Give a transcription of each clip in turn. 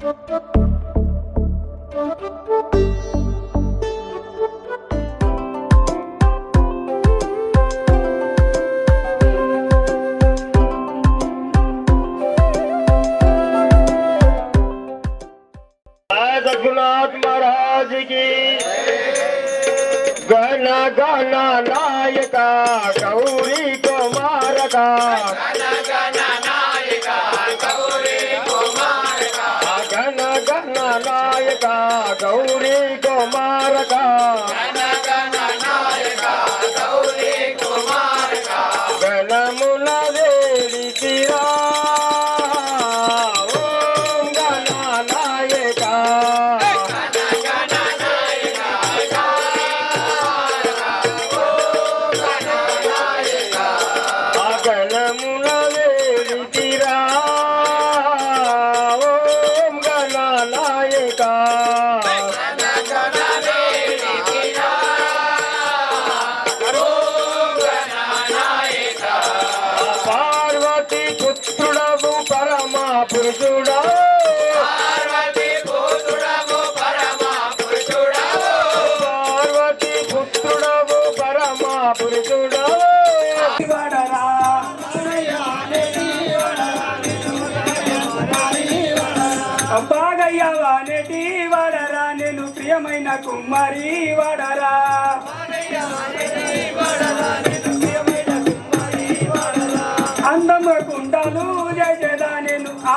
Thank you. Gauri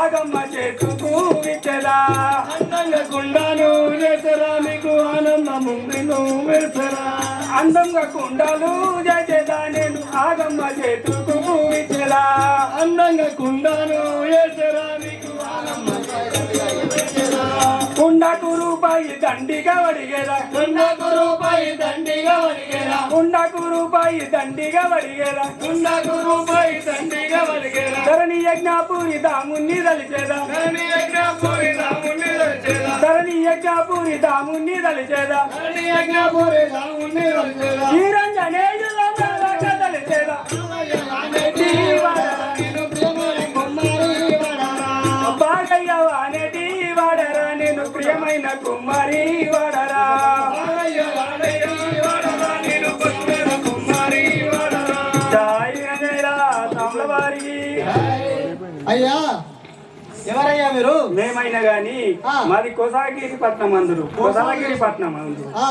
నేను ఆగమ్మ చేతుకు విచ్చదా అందంగా కుండాలు చేసరా మీకు ఆనందము నేను వేసరా. అందంగా కుండాలు చేసేదా నేను? ఆగమ్మ చేతుకు విచ్చలా అందంగా కుండాలు చేసరా మీకు ఆగమ్మ కుండకు రూపాయి దండిగా వడిగేరా కుండకు రూపాయి దండిగా వడిగేరా కుండకు రూపాయి దండిగా వడిగేరా కుండకు రూపాయి దండిగా వడిగేరా ధరణి యజ్ఞాపురి దాముని దలిచేదా ధరణి యజ్ఞాపురి దాముని దలిచేదా ధరణి యజ్ఞాపురి దాముని దలిచేదా ధరణి యజ్ఞాపురి దాముని దలిచేదా శ్రీరంజనేయుల దలిచేదా ప్రియమైన కుమారి వాడరా. అయ్యా ఎవరయ్యా మీరు? మేమైనా గాని. మాది కొసాగిరి పట్నం అందరు. కొసాగిరి పట్నం అందరు. ఆ,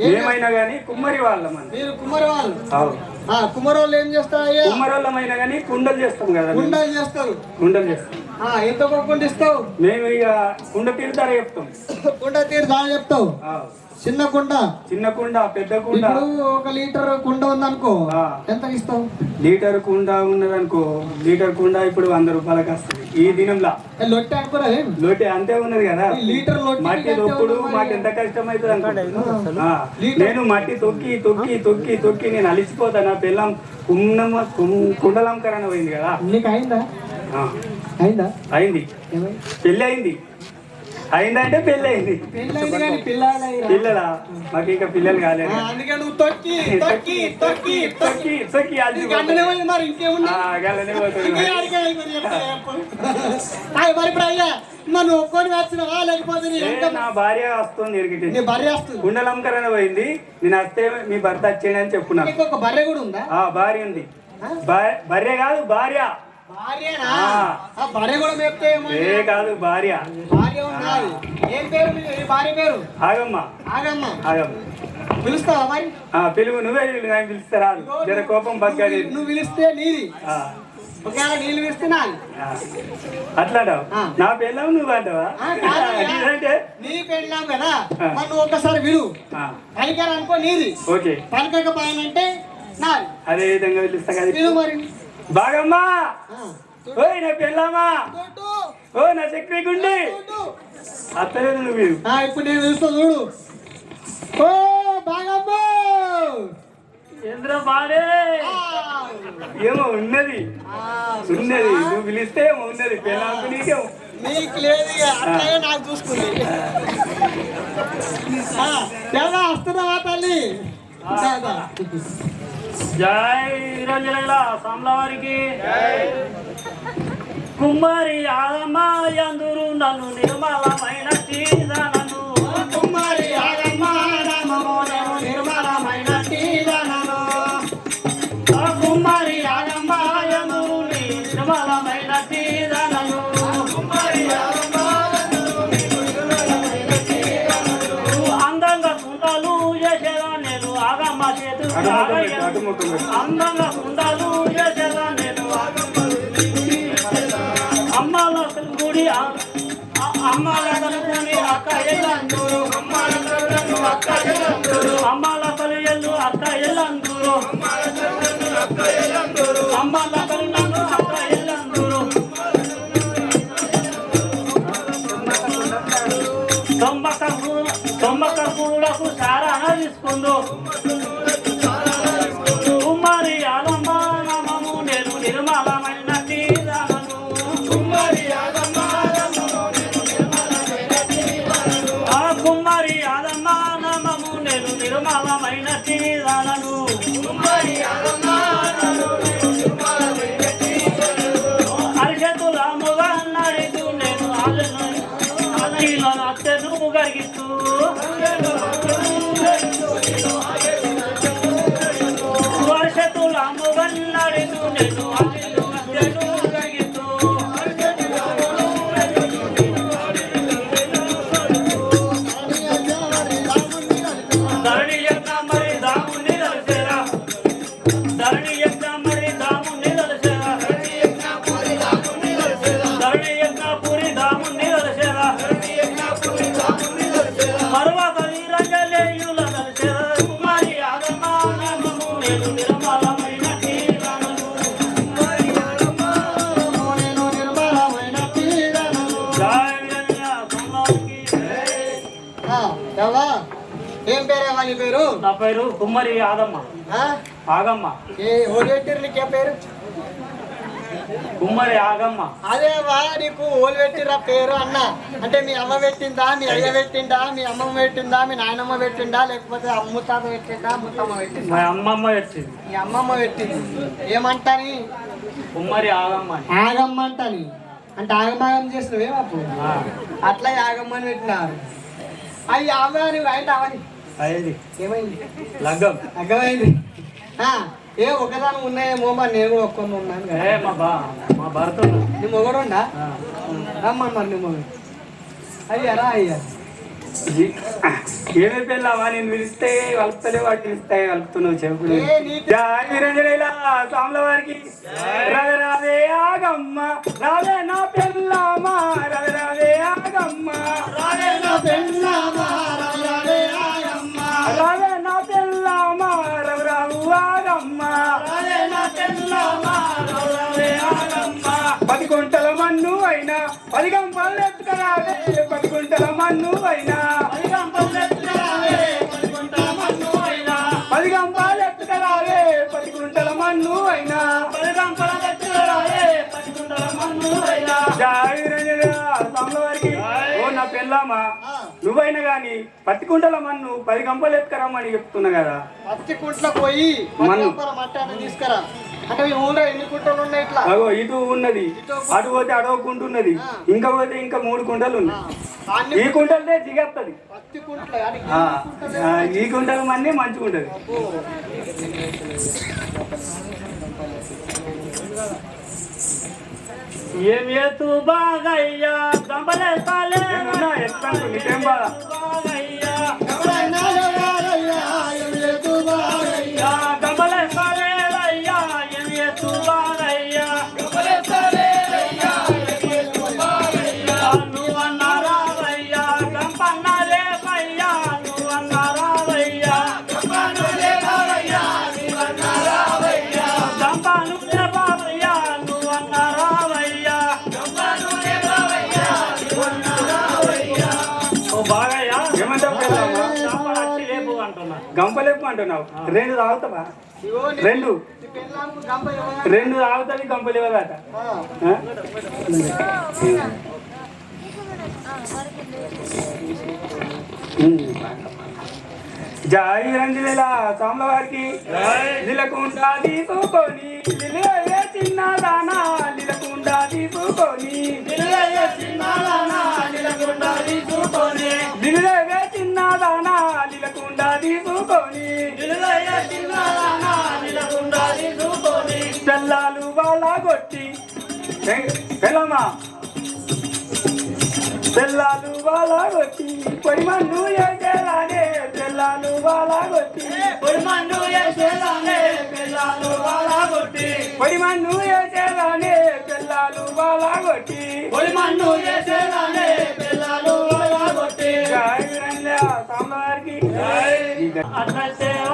ఏం మేమైనా గాని కుమ్మరి వాళ్ళం మీరు కుమ్మరి వాళ్ళు? కుమ్మరి వాళ్ళు ఏం చేస్తారయ్యా కుమ్మరోళ్ళమైనా గాని కుండలు చేస్తాం కదా. కుండలు చేస్తారు. కుండలు చేస్తాం. ఆ, ఎంత కుండ ఇస్తావు. మేము ఇక కుండ తీరుతారా చెప్తాం. కుండ తీరు దాని చెప్తావు. చిన్న కుండ. చిన్న కుండ పెద్ద కుండ. ఇప్పుడు ఒక లీటర్ కుండ ఉందనుకో. ఎంత ఇస్తావు? లీటర్ కుండ ఉన్నదనుకో లీటర్ కుండ ఇప్పుడు వంద రూపాయలకి వస్తుంది ఈ దినంలో. లొట్టె అనుకోరా ఏం? లోటే అంతే ఉన్నది కదా. ఈ లీటర్ లొట్టి మట్టి తొక్కుడు మాకు. ఎంత కష్టం అవుతుంది లీటర్. నేను మట్టి తొక్కి తొక్కి తొక్కి తొక్కి నేను అలిసిపోతా. నా పిల్లం కుండమ కుం- కుండలంకరణ పోయింది కదా. నీకు అయిందా? ఆ, అయిందా? అయింది? పెళ్ళి అయింది. అయిందంటే పెళ్ళి అయింది. పిల్లలా? మాకు ఇంకా పిల్లలు కాలేదు. మరి ఒక్కొని వచ్చినవా లేకపోతే నీ భార్య వస్తుంది ఇరికిటి. నీ బర్రె వస్తుంది. కుండలంకరణ పోయింది. నేను వస్తే మీ భర్త వచ్చేయని అని ఒక బర్రె కూడా ఉందా? ఆ భార్య ఉంది. భార్య కాదు భార్య. కూడా ఏ కాదు భార్య. భార్య ఉన్నది ఏం పేరు మీ భార్య పేరు? ఆగమ్మ. ఆగమ్మ. ఆగమ్మ. పిలుస్తావా మరి? ఆ పిలువు నువ్వే పిలువు రాదు. జర కోపం బగ్గాది నువ్వు- పిలిస్తే నీది. ఒకవేళ నీళ్ళు. అట్లాడావు. నా పిల్లవు నువ్వు అంటావా. ఇదంటే? నీ పెళ్ళాం కదా. మరి నువ్వు ఒక్కసారి ఆ, పలికారు అనుకో నీది. ఓకే. నాది. అదే విధంగా పిలుస్తా కదా. మరి. బాగమ్మా. ఓయ్ నా తోటు, ఓ నా చక్రీ గుండి. అత్తలేదు నువ్వు ఇప్పుడు నేను పిలుస్తా చూడు. ఓ బాగమ్మో! చంద్ర బాడే? ఆ. ఏమో ఉన్నది. ఆ, ఉన్నది. నువ్వు పిలిస్తే ఏమో ఉన్నది. పిల్లలకు నీకేమో. నీకు లేదు ఇక అట్లనే నాకు చూసుకుంది. ఎలా వస్తున్నావా తల్లి? దా, దా. జై రంజనగల కుమారి ఆదమ్మ అందరూ నన్ను నిర్మలమైన తీరనను కుమారి ఆగమ్మ అందంగా కుండలు నేను అమ్మాల గుడి అమ్మాల గుడి అక్క ఎల్లందూరు అమ్మాల ఎల్లు అక్క ఎల్ల ఏం పేరేవా నీ పేరు? నా పేరు కుమ్మరి ఆదమ్మ. ఆ? ఆగమ్మ. ఏ ఓడిపెట్టిరు నీకే పేరు? కుమ్మరి ఆగమ్మ. అదేవా నీకు ఓలు పెట్టిరా పేరు అన్న. అంటే మీ అమ్మ పెట్టిందా మీ అయ్య పెట్టిందా మీ అమ్మమ్మ పెట్టిందా మీ నాయనమ్మ పెట్టిందా లేకపోతే అమ్మ తాత పెట్టిందా ముత్తమ్మ పెట్టిందా? మా అమ్మమ్మ వచ్చింది మీ అమ్మమ్మ పెట్టింది. ఏమంటాని? కుమ్మరి ఆగమ్మ అని. ఆగమ్మ అంటాని. అంటే ఆగమాగం చేసినవే అప్పుడు? ఆ, అట్లా ఆగమ్మని పెట్టినారు. అవి ఆమె నువ్వు అయితే అవని అయింది. ఏమైంది? లగ్గం ఆ, ఏ ఒకదాని ఉన్నాయేమో మరి నేను కూడా ఒక్కొని ఉన్నాను కదా. మా బా మా భర్త. నీ మొగడు ఉండా. రమ్మని మరి నీ మొగడు. అయ్యారా? అయ్యా ఏమి పెళ్ళావా? నేను పిలిస్తే వలుపుతలే వాటి పిలిస్తే వలుపుతున్నావు చెప్పుడు ఏ నీకు- జై వీరంజనేల సాముల వారికి. రవి రావే ఆగమ్మ. రావే నా పెళ్ళామా? రవి రావే ఆగమ్మ. రావే నా పెళ్ళామా, పది గుంటల మన్ను అయినా పది గంపలు ఎత్తుకరాలే పది గుంటల మన్ను అయినా. నా పెళ్ళామా? నువ్వైనా గాని పత్తి కుంటల మన్ను పది గంపలు ఎత్తుకరమ్మని చెప్తున్నా కదా. పత్తి కుంట్లో పోయి మన్ను. తీసుకురా. అంటే మీ ఊళ్ళో ఎన్ని కుంటలు ఉన్నాయి ఇట్లా? అగో ఇటు ఉన్నది. అటు పోతే అడవ కుంట ఉన్నది. ఇంకా పోతే ఇంకా మూడు కుంటలు ఉన్నాయి. ఈ కుంటలదే దిగేస్తుంది ఈ కుంటల మన్నే మంచిగా ఉంటది. ఏం ఎత్తు బాగయ్యా? గంపలే సాలే ఎత్తాను నీకేం బాధ? చెప్పమంటున్నావు రెండు తాగుతావా? రెండు. రెండు తాగుతుంది గంపలు ఇవ్వదట జై రంజిల సాంబవారికి నిలకుండా తీసుకొని చిన్న దానా నిలకుండా తీసుకొని చిన్న దానా నిలకుండా తీసుకొని చిన్నదానా నిలకుండా తీసుకొని చెల్లాలు వాళ్ళ కొట్టి. వెళ్ళమ్మా చెల్లాలు వాళ్ళ కొట్టి. పొడి మందు చేసేలానే చెల్లాలు వాళ్ళ కొట్టి. పొడి మందు చేసేలానే చెల్లాలు వాళ్ళ కొట్టి. పొడి మందు చేసేలానే చెల్లాలు వాళ్ళ కొట్టి. పొడి మందు చేసేలానే 阿三姐。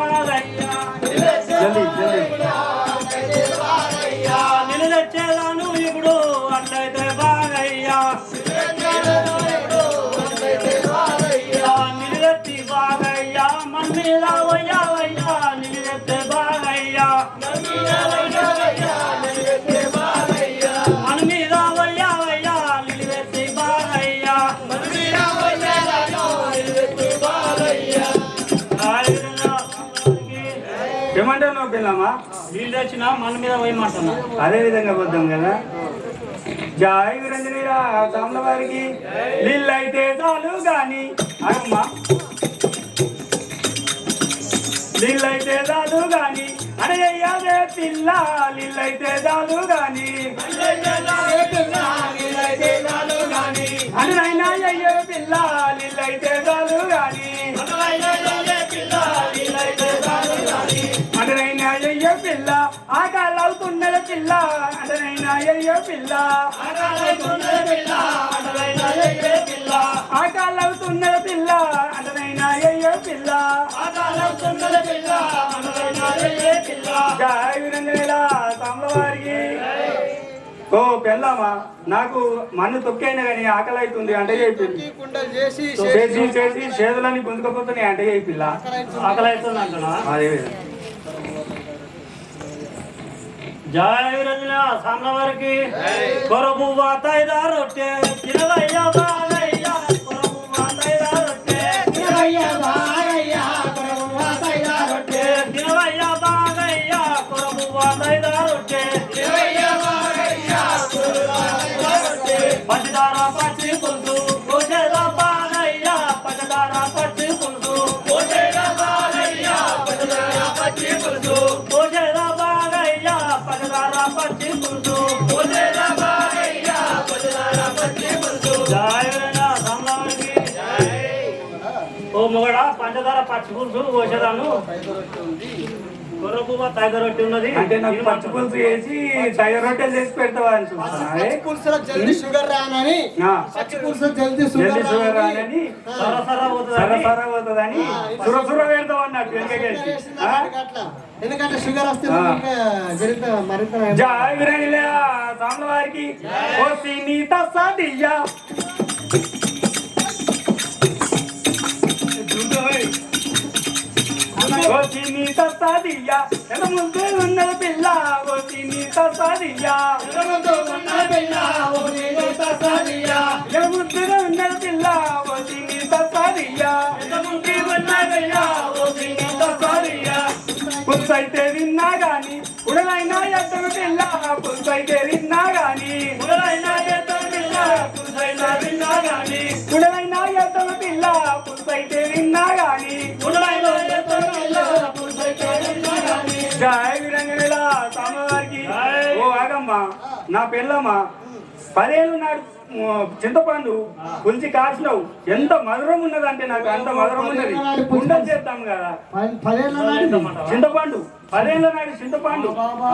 నీళ్ళు తెచ్చినా మన మీద పోయమంటున్నా అదే విధంగా పోద్దాం కదా? జాయ్ విరంజనీరా సాంబ వారికి. అయితే చాలు గాని అమ్మా. నీళ్ళు అయితే చాలు గాని అడయ్యాదే పిల్ల నీళ్ళు అయితే చాలు గాని. అనైనా అయ్యో పిల్ల నీళ్ళు అయితే చాలు గాని. అయ్యో పిల్ల ఆకలవుతున్నది పిల్ల అడనైనా అయ్యో పిల్ల. ఆకలవుతున్నది పిల్ల అడనైనా అయ్యో పిల్ల. జై వీరంజనేల సాంబవారికి ఓ పెళ్ళామా నాకు మన్ను తొక్కైనా కానీ ఆకలి అవుతుంది అంటే చెప్పింది కుండలు చేసి చేసి చేసి చేతులన్నీ గుంజుకపోతున్నాయి అంటే పిల్ల? ఆకలి అవుతుంది అంటున్నా అదే. జయ విరంజన సామ్ల వారికి కొరబు వాతాయిదా రొట్టె ఓ మొగడా పంచదార పచ్చిపులుసు పోసేదాను రొట్టి అంటే నాకు పచ్చి పులుసు వేసి తగ రొట్టెలు చేసి పెడతావా అని జల్దీ షుగర్ రానని ఆ, పచ్చి పులుసులో జల్దీ జల్దీ షుగర్ షుగర్ రానని రానని సర సర సర పోతుందని సర సుర పెడతావు అన్నట్టు వెనకకేసి ఆ? అట్లా. ఎందుకంటే షుగర్ వస్తే ఆ. ఇంకా జరిగితే మరింత జై వీరనిలే సాంబ వారికి ఓ సినీత సదియా ఓ సినీత సదియా ఎంత ముందు ఉన్నది పిల్ల ఓ సినీత సదియా ఎంత ముందుగా ఉన్నది పిల్ల ఓ సినీత సదియా పులుసైతే విన్నా గాని ఉడలైనా ఎద్దరు పిల్ల పులుసైతే విన్నా గాని. పులుసైతే విన్నా గాని ఉడలైనా ఎద్దరు పిల్ల పులుసైతే విన్నా గాని. జై వీరంగవేళ స్వామివారికి ఓ ఆగమ్మ నా పెళ్ళమ్మ పదేళ్ళు నాడు చింతపండు పులిచి కాసినావు ఎంత మధురం ఉన్నదంటే నాకు అంత మధురం ఉన్నది. ఉండలు చేద్దాం కదా. చింతపండు. పదేళ్ళ నాడు చింతపండు. ఆ.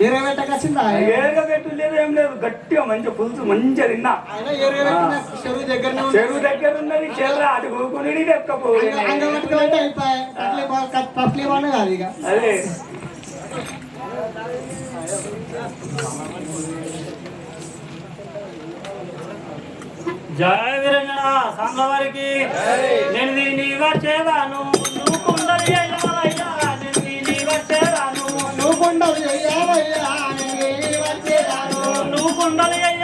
ఇరవై పెట్టకు వచ్చిందా ఏరుగా పెట్టు లేదు ఏం లేదు. గట్టిగా మంచిగా పులుసు మంచిగా తిన్నా. చెరువు దగ్గరనే ఉంది. చెరువు దగ్గర ఉన్నది చెర్ర. అటు కూకుని తెక్కపోయి అంగ- అంగవట్టుకు అంటే అయిపోయాయి కట్లీ బా- కట్- కట్లీ బాగా కాదు ఇక అదే జయ వీరంజన సాంబ వారికి నేను దీన్ని వచ్చేదాను నువ్వు కుండలి అయ్యవయ్యా నేను దీన్ని వచ్చేదాను నువ్వు కొండలు చెయ్యాలయ్యా, నేను ఏమి వచ్చేదాను. నువ్వు కుండలి అయ్యావయ్యా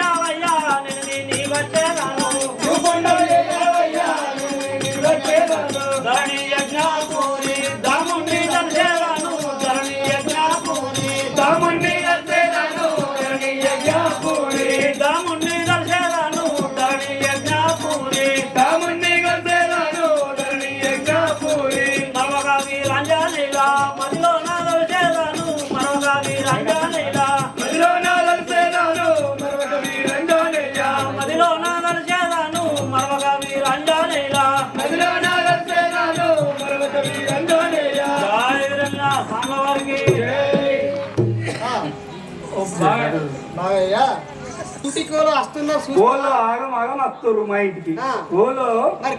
వాళ్ళు వస్తున్నారు. ఓలో ఆగం ఆగం వస్తారు మా ఇంటికి.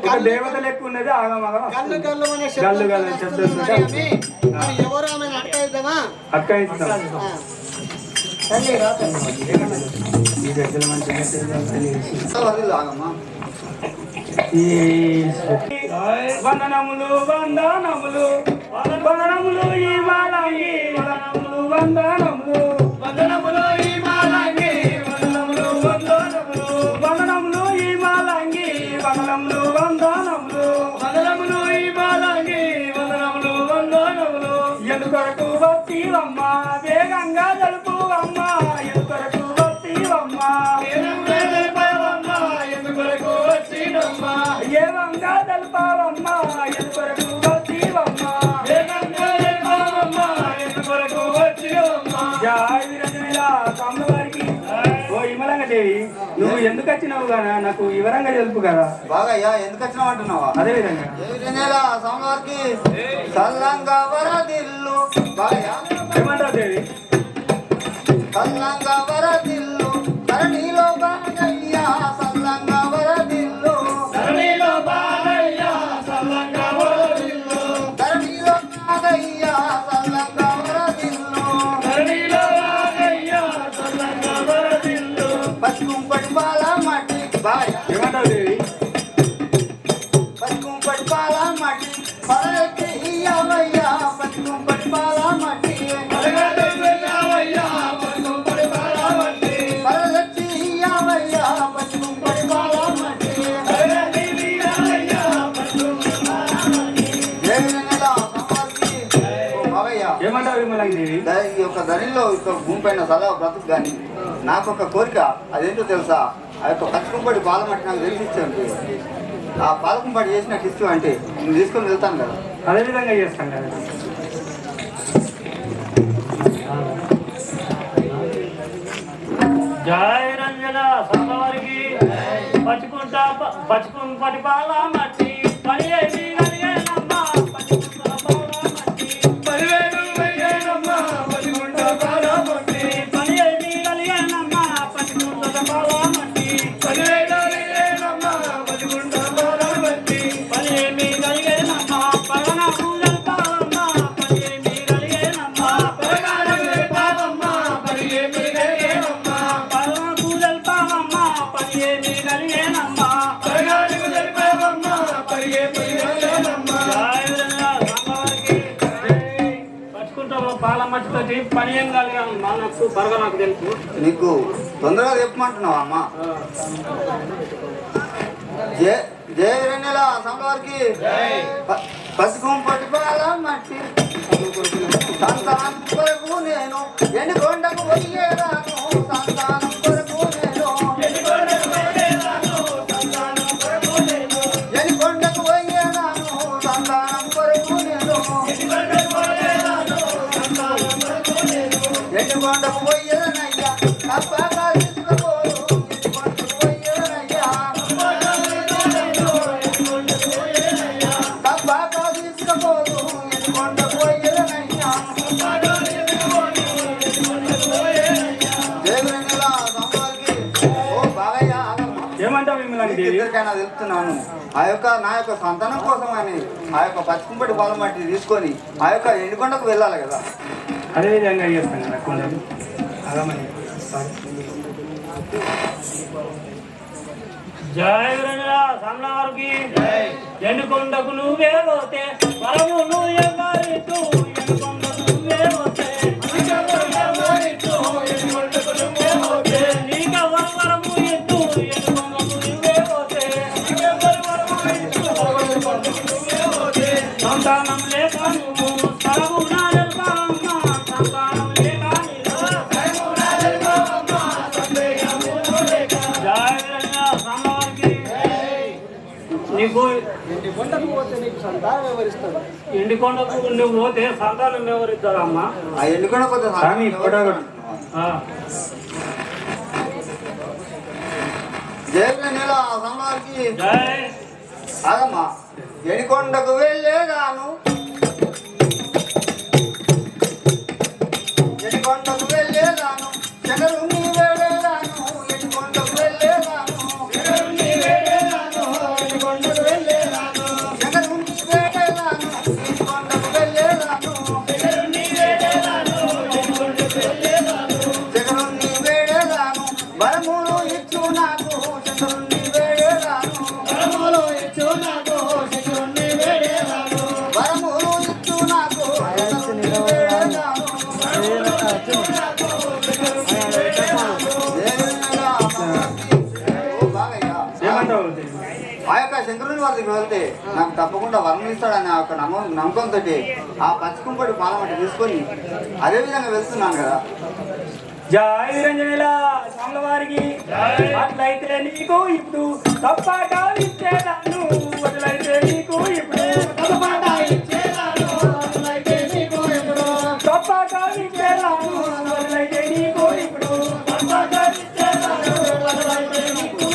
కళ్ళు- దేవత లెక్క ఉన్నది ఆగం ఆగం గల్లు వస్తుంది. గల్లు అనే గల్లు శబ్దం గల్లు శబ్దం వస్తుంది మరి ఆమె. మరి ఎవరు ఆమె అక్క ఇస్తాం వందనములు వందనములు వందనములు ఈ వందనములు వందనములు. వందనములు నువ్వు ఎందుకు వచ్చినావు కదా నాకు వివరంగా తెలుపు కదా. బాగయ్యా ఎందుకు వచ్చినావు అంటున్నావా? అదే విధంగా సల్లంగా వరదిల్లు. బాగయ్యా. ఏమంటావు దేవి? సల్లంగా పైన సదా బ్రతుకు కానీ నాకు ఒక కోరిక అదేంటో తెలుసా? ఆ యొక్క పచ్చకుంపడి పాలమట్టి నాకు తెలిసి ఇచ్చాను ఆ పాలకుంపడి చేసిన నాకు ఇష్టం అంటే నేను తీసుకొని వెళ్తాను కదా. అదే విధంగా చేస్తాను కదా. జయ రంజన సభవారికి పచ్చుకుంటా పచ్చుకుని పరిపాల మట్టి పని పని ఏం కలిగాను మనకు బరగా నాకు తెలుసు. నీకు తొందరగా చెప్పమంటున్నావా అమ్మ? జయ జయ రెండెల సోమవారికి ప- పసుకుంపటి పాలమట్టి సంతానం నేను ఎండుకొండకు పోయేదా ఇద్దరికైనా తెలుపుతున్నాను. ఆ యొక్క నా యొక్క సంతానం కోసం అని ఆ యొక్క పచ్చికుంపటి పొలం మట్టి తీసుకొని ఆ యొక్క ఎండుకొండకు వెళ్ళాలి కదా. అదే విధంగా చేస్తాం కదా కొందరు అగమని జయ సన్నవారికి ఎండుకొండకు నువ్వే పోతే వరము నువ్వు ఎవరితో సంతానం లేక నువ్వు నీకు పోతే నీకు సంతానం వివరిస్తాడు ఎండికొండకు నువ్వు పోతే సంతానం ఎవరిస్తారమ్మా ఆ ఎండుకొండ కొద్ది స్వామి. దేవుని నెల సోమవారికి జై ఆగమ్మా ఎడికొండకు వెళ్ళేదాను ఎడికొండకు శంకరుని వారికి వెళ్తే నాకు తప్పకుండా వరం ఇస్తాడని ఒక నమ్మ నమ్మకంతో ఆ పచ్చికుంపటి పాలం అంటే తీసుకొని అదే విధంగా వెళ్తున్నాను కదా. జై నిరంజనేల స్వాముల వారికి అట్లయితే నీకు ఇప్పుడు తప్పక ఇచ్చేదాను అట్లయితే నీకు ఇప్పుడు ఇచ్చేదాను అట్లయితే నీకు ఇప్పుడు తప్పక ఇచ్చేదాను అట్లయితే నీకు ఇప్పుడు ఇచ్చేదాను అట్లయితే నీకు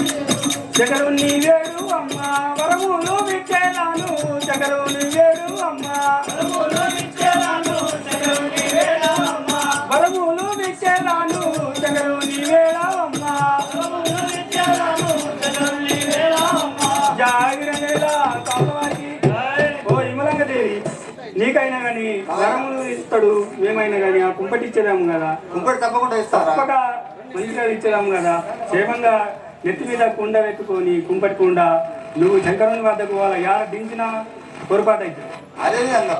మేమైనా కానీ ఆ కుంపటి ఇచ్చేదాము కదా. కుంపడి తప్పకుండా తప్పక మంచిగా ఇచ్చేదాము కదా. క్షేమంగా నెత్తి మీద కుండ పెట్టుకొని కుంపటి కుండ నువ్వు శంకరుని వద్దకు వాళ్ళ యాడ దించినా పొరపాటు అవుతుంది అదే విధంగా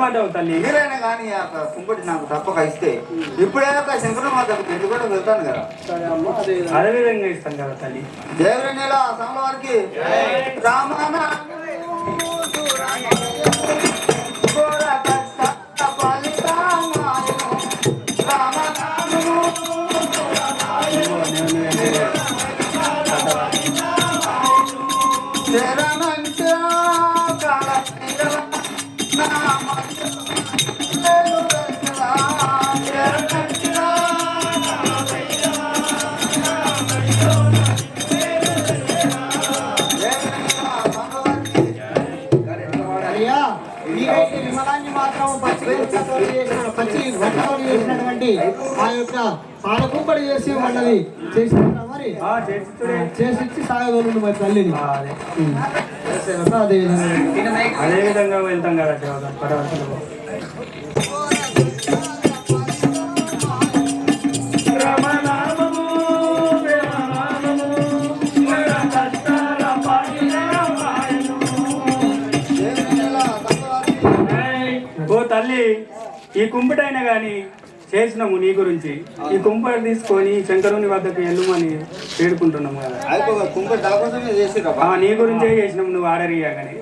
ఏమంటావు తల్లి? మీరైనా కానీ ఆ కుంపటి నాకు తప్పక ఇస్తే ఇప్పుడే ఒక శంకర మాతకు పెళ్ళి కూడా వెళ్తాను కదా. అదే విధంగా ఇస్తాం కదా తల్లి. దేవుని నెల అసలు వారికి రామానా చేసినటువంటి ఆ యొక్క పాలకుంపడి చేసి ఉన్నది చేసినట్ట మరి? ఆ, చేసిస్తుడే. చేసి ఇచ్చి సాగగలను మరి తల్లిని. అదే. విధంగా వెళ్తాం కదా ఓ తల్లి ఈ కుంపుటైనా గాని చేసినాము నీ గురించి. ఈ కుంపటి తీసుకొని శంకరుని వద్దకు వెళ్ళమని వేడుకుంటున్నాము కదా. నీ గురించే చేసినాము నువ్వు ఆర్డర్ ఇయ్యగానే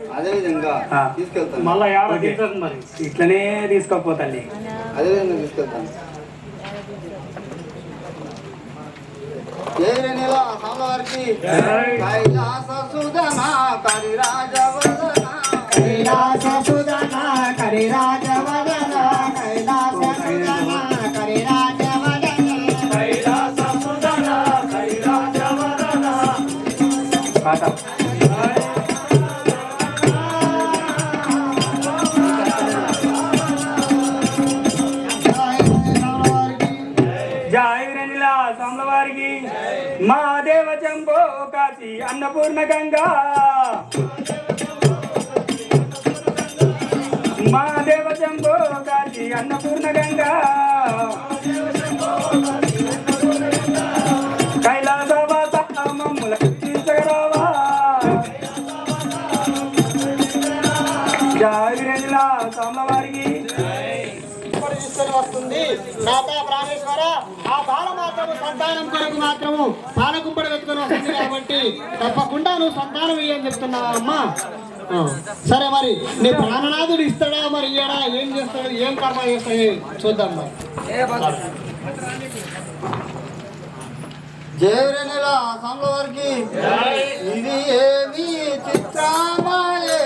మళ్ళా. తీసేది మరి? ఇట్లనే తీసుకోపో తల్లి. అదే విధంగా తీసుకెళ్తాను. ఏడు నెల సామవారికి కైలాస అన్నపూర్ణ గంగా. మా దేవ చంపో కాశీ అన్నపూర్ణ గంగా. కైలాసవాత మమ్ముల కీర్తించగరావా జయ వీరంజల స్వాముల వారికి ఇప్పుడు తీసుకొని వస్తుంది నాథ ప్రాణేశ్వర ఆ బాల మాత్రము సంతానం కొరకు మాత్రము పాలకుంపడి పెట్టుకొని వస్తుంది కాబట్టి తప్పకుండా నువ్వు సంతానం ఇయ్యని చెప్తున్నావా అమ్మా. సరే మరి నీ ప్రాణనాథుడు ఇస్తాడా మరి ఇయ్యడా? ఏం చేస్తాడు? ఏం కర్మ చేస్తాడు? చూద్దాం మరి. జయవరి నెల సామవారికి ఇది ఏమి చిత్రమాయే.